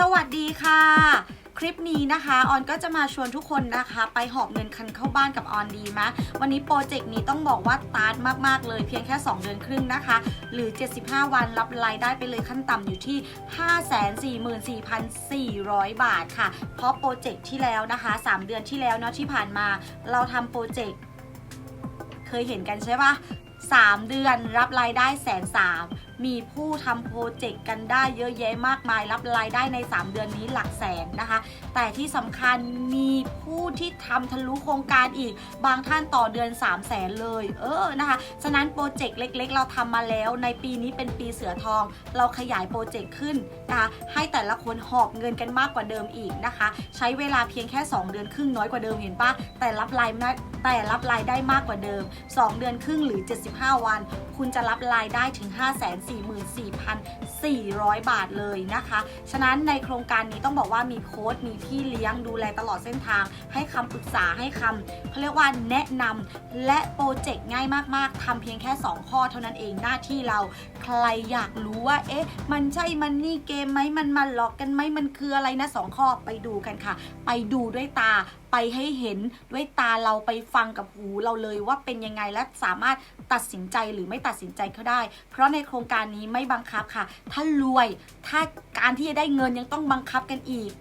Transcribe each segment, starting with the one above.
สวัสดีค่ะ คลิปนี้นะคะออนก็จะมาชวนทุกคนนะคะ ไปหอบเงินคันเข้าบ้านกับออนดีมะวันนี้โปรเจกต์นี้ต้องบอกว่าตาร์ทมากๆเลยเพียงแค่ 2 เดือนครึ่งนะคะ หรือ 75 วันรับรายได้ไปเลยขั้นต่ำอยู่ที่ 544,400 บาทค่ะ เพราะโปรเจกต์ที่แล้วนะคะ 3 เดือนที่แล้วเนาะที่ผ่านมา เราทำโปรเจกต์เคยเห็นกันใช่ปะ3 เดือนรับรายได้แสนสาม มีผู้ทำโปรเจกต์กันได้เยอะแยะมากมาย รับรายได้ใน 3 เดือนนี้หลักแสนนะคะ แต่ที่สำคัญมีผู้ที่ทำทะลุโครงการอีก บางท่านต่อเดือน 3 0 0แสนเลย เออนะคะ ฉะนั้นโปรเจกต์เล็กๆ เราทำมาแล้วในปีนี้เป็นปีเสือทอง เราขยายโปรเจกต์ขึ้นนะคะให้แต่ละคนหอบเงินกันมากกว่าเดิมอีกนะคะ ใช้เวลาเพียงแค่ 2 เดือนครึ่งน้อยกว่าเดิมเห็นปะแต่รับรายได้แต่รับรายได้มากกว่าเดิม 2 เดือนครึ่งหรือ 75 วัน คุณจะรับรายได้ถึง44,400 บาทเลยนะคะ ฉะนั้นในโครงการนี้ต้องบอกว่ามีโค้ดมีพี่เลี้ยงดูแลตลอดเส้นทาง ให้คำปรึกษาให้คำเขาเรียกว่าแนะนำและโปรเจกต์ง่ายมากๆทำเพียงแค่ 2 ข้อเท่านั้นเองหน้าที่เรา รอยากรู้ว่า เอ๊ะ มันใช่มันนี่เกมไหมมันมาหลอกกันไหมมันคืออะไรนะสองข้อไปดูกันค่ะ ไปดูด้วยตาไปให้เห็นด้วยตาเราไปฟังกับหูเราเลยว่าเป็นยังไงและสามารถตัดสินใจหรือไม่ตัดสินใจก็ได้ เพราะในโครงการนี้ไม่บังคับค่ะ ถ้ารวยถ้าการที่จะได้เงินยังต้องบังคับกันอีก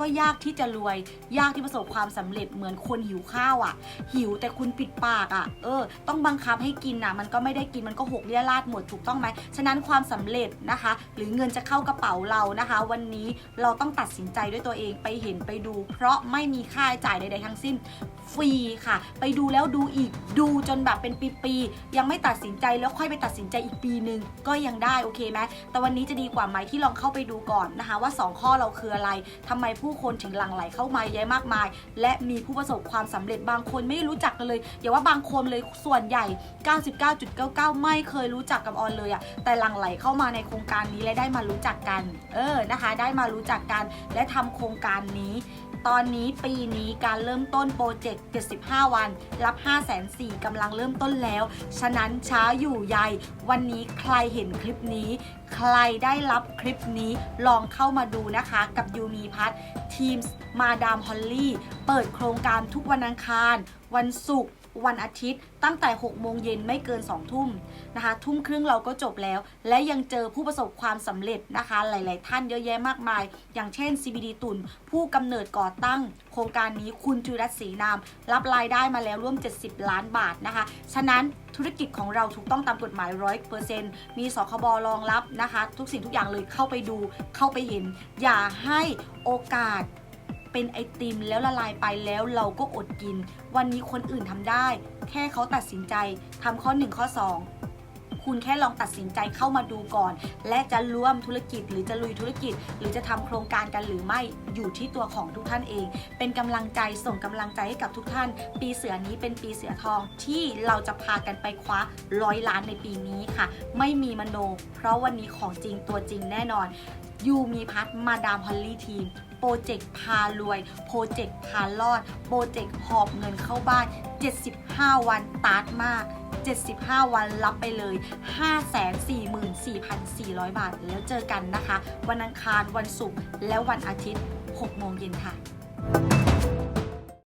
ก็ยากที่จะรวย ยากที่ประสบความสำเร็จเหมือนคนหิวข้าวอะ่ะ หิวแต่คุณปิดปากอะ่ะ เออ ต้องบังคับให้กินอะ มันก็ไม่ได้กินมันก็หกเลี่ยราดหมดถูกต้องไหมฉะนั้นความสำเร็จนะคะ หรือเงินจะเข้ากระเป๋าเรานะคะ วันนี้เราต้องตัดสินใจด้วยตัวเองไปเห็นไปดู เพราะไม่มีค่าใช้จ่ายใดๆทั้งสิ้นฟรีค่ะ ไปดูแล้วดูอีกดูจนแบบเป็นปีๆยังไม่ตัดสินใจแล้วค่อยไปตัดสินใจอีกปีหนึ่งก็ยังได้โอเคไหมแต่วันนี้จะดีกว่าไหมที่ลองเข้าไปดูก่อนนะคะ ว่า 2 ข้อเราคืออะไรทำไมผูู้้คนถึงหลั่งไหลเข้ามาเยอะมากมาย และมีผู้ประสบความสำเร็จบางคนไม่รู้จักกันเลยอย่าว่าบางคนเลยส่วนใหญ่ 99.99 ไม่เคยรู้จักกับออนเลยอะแต่หลั่งไหลเข้ามาในโครงการนี้และได้มารู้จักกัน เออนะคะ ได้มารู้จักกันและทำโครงการนี้ตอนนี้ปีนี้การเริ่มต้นโปรเจกต์ 75 วัน รับ 5 4 0 0 0กำลังเริ่มต้นแล้ว ฉะนั้นช้าอยู่ใยวันนี้ใครเห็นคลิปนี้ ใครได้รับคลิปนี้ลองเข้ามาดูนะคะ กับยูมีพัททีมมาดามฮอลลี่ เปิดโครงการทุกวันอังคาร วันศุกร์ วันอาทิตย์ตั้งแต่ 6 โมงเย็นไม่เกิน 2 ทุ่มนะคะ ทุ่มครึ่งเราก็จบแล้ว และยังเจอผู้ประสบความสำเร็จนะคะ หลาย ๆ ท่านเยอะแยะมากมาย อย่างเช่น CBD ตุนผู้กำเนิดก่อตั้ง โครงการนี้คุณจุรัตศรีนาม รับรายได้มาแล้วร่วม 70 ล้านบาทนะคะ ฉะนั้นธุรกิจของเราถูกต้องตามกฎหมาย100%มีสคบรองรับนะคะ ทุกสิ่งทุกอย่างเลยเข้าไปดูเข้าไปเห็น อย่าให้โอกาส เป็นไอติมแล้วละลายไปแล้วเราก็อดกิน วันนี้คนอื่นทำได้ แค่เขาตัดสินใจทำข้อ 1 ข้อ 2คุณแค่ลองตัดสินใจเข้ามาดูก่อน และจะร่วมธุรกิจหรือจะลุยธุรกิจ หรือจะทำโครงการกันหรือไม่อยู่ที่ตัวของทุกท่านเอง เป็นกำลังใจส่งกำลังใจให้กับทุกท่าน ปีเสือนี้เป็นปีเสือทองที่เราจะพากันไปคว้าร้อยล้านในปีนี้ค่ะ ไม่มีมโน เพราะวันนี้ของจริงตัวจริงแน่นอนยูมีพัทมาดามฮอลลี่ทีม รเจกต์พารวย โปรเจกต์พารอด โปรเจกต์หอบเงินเข้าบ้าน 75 วันตาร์ทมาก 75 วันรับไปเลย 544,400 บาท แล้วเจอกันนะคะ วันอังคาร วันศุกร์ และวันอาทิตย์ 6 โมงเย็นค่ะ